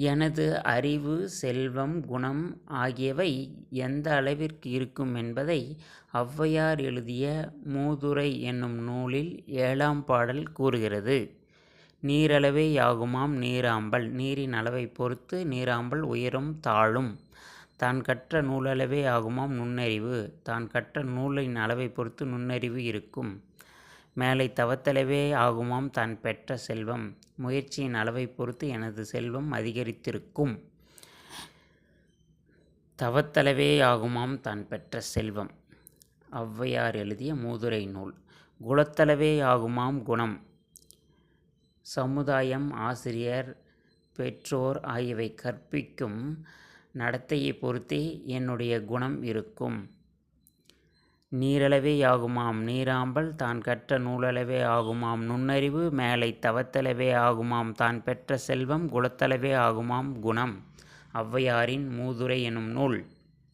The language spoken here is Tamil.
எனது அறிவு செல்வம் குணம் ஆகியவை எந்த அளவிற்கு இருக்கும் என்பதை ஔவையார் எழுதிய மூதுரை என்னும் நூலில் ஏழாம் பாடல் கூறுகிறது. நீரளவே யாகுமாம் நீராம்பல். நீரின் அளவைப் பொறுத்து நீராம்பல் உயரும் தாழும். தான் கற்ற நூலளவே ஆகுமாம் நுண்ணறிவு. தான் கற்ற நூலின் அளவைப் பொறுத்து நுண்ணறிவு இருக்கும். மேலை தவத்தளவே ஆகுமாம் தான் பெற்ற செல்வம். முயற்சியின் அளவைப் பொறுத்து எனது செல்வம் அதிகரித்திருக்கும். தவத்தளவே ஆகுமாம் தான் பெற்ற செல்வம். ஔவையார் எழுதிய மூதுரை நூல். குலத்தளவே ஆகுமாம் குணம். சமுதாயம் ஆசிரியர் பெற்றோர் ஆகியவை கற்பிக்கும் நடத்தையை பொறுத்தே என்னுடைய குணம் இருக்கும். நீரளவே ஆகுமாம். நீராம்பல் தான் கற்ற நூலளவே ஆகுமாம். நுண்ணறிவு மேலை தவத்தளவே ஆகுமாம். தான் பெற்ற செல்வம் குலத்தளவே ஆகுமாம். குணம் ஔவையாரின் மூதுரை எனும் நூல்.